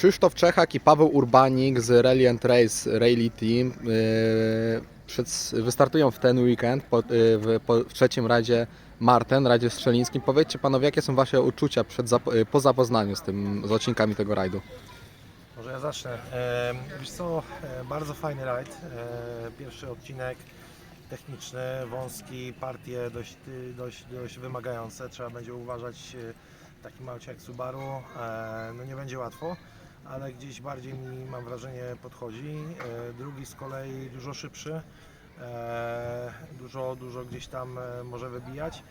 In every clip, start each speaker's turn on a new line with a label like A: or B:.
A: Krzysztof Czechak i Paweł Urbanik z Rally and Race Rally Team yy, przed, wystartują w ten weekend po, yy, w, po, w trzecim radzie Marten, radzie strzelińskim. Powiedzcie panowie, jakie są wasze uczucia przed, yy, po zapoznaniu z, tym, z odcinkami tego rajdu?
B: Może ja zacznę. E, wiesz co, e, bardzo fajny rajd. E, pierwszy odcinek techniczny, wąski, partie dość, y, dość, dość wymagające. Trzeba będzie uważać e, taki małcie jak Subaru. No nie będzie łatwo, ale gdzieś bardziej mi mam wrażenie podchodzi. E, drugi z kolei dużo szybszy. E, dużo, dużo gdzieś tam e, może wybijać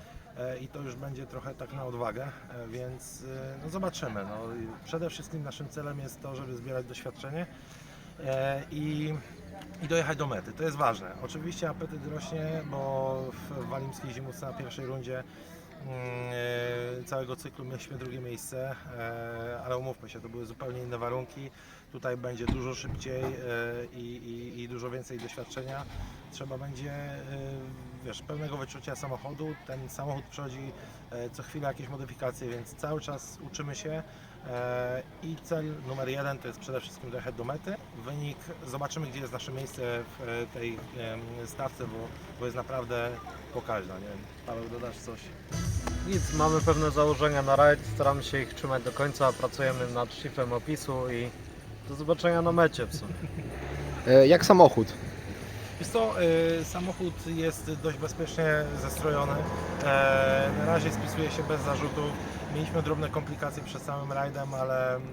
B: i to już będzie trochę tak na odwagę, więc no zobaczymy. No, przede wszystkim naszym celem jest to, żeby zbierać doświadczenie i, i dojechać do mety. To jest ważne. Oczywiście apetyt rośnie, bo w Walimskiej Zimówce na pierwszej rundzie całego cyklu mieliśmy drugie miejsce, e, ale umówmy się, to były zupełnie inne warunki. Tutaj będzie dużo szybciej e, i, i, i dużo więcej doświadczenia. Trzeba będzie e, wiesz, pełnego wyczucia samochodu. Ten samochód przechodzi e, co chwilę jakieś modyfikacje, więc cały czas uczymy się. E, I cel numer jeden to jest przede wszystkim dojechać do mety. Wynik, zobaczymy gdzie jest nasze miejsce w tej stawce, bo, bo jest naprawdę pokaźna. Nie wiem, Paweł dodasz coś?
C: Nic, mamy pewne założenia na rajd, staramy się ich trzymać do końca, pracujemy nad szlifem opisu i do zobaczenia na mecie w sumie.
A: Jak samochód?
B: Jest y, samochód jest dość bezpiecznie zestrojony. E, na razie spisuje się bez zarzutów. Mieliśmy drobne komplikacje przed samym rajdem, ale mm,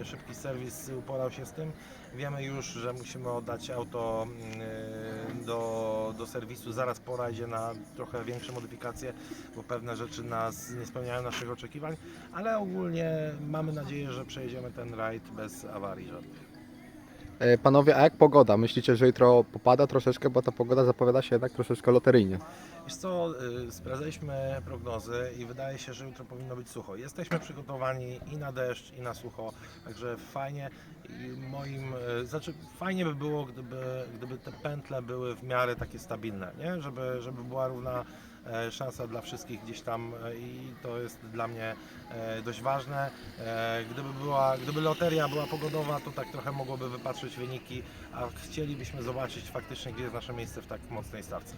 B: y, szybki serwis uporał się z tym. Wiemy już, że musimy oddać auto mm, do, do serwisu zaraz po rajdzie na trochę większe modyfikacje, bo pewne rzeczy nas nie spełniają naszych oczekiwań, ale ogólnie mamy nadzieję, że przejedziemy ten rajd bez awarii żadnych.
A: Yy, panowie, a jak pogoda? Myślicie, że jutro popada troszeczkę, bo ta pogoda zapowiada się jednak troszeczkę loteryjnie.
B: Wiesz co, y, sprawdzaliśmy prognozy i wydaje się, że jutro powinno być sucho. Jesteśmy przygotowani i na deszcz, i na sucho, także fajnie. Moim, y, znaczy fajnie by było, gdyby, gdyby te pętle były w miarę takie stabilne, nie? Żeby, żeby była równa e, szansa dla wszystkich gdzieś tam e, i to jest dla mnie e, dość ważne. E, Gdyby, była, gdyby loteria była pogodowa, to tak trochę mogłoby wypatrzeć wyniki, a chcielibyśmy zobaczyć faktycznie, gdzie jest nasze miejsce w tak mocnej stawce.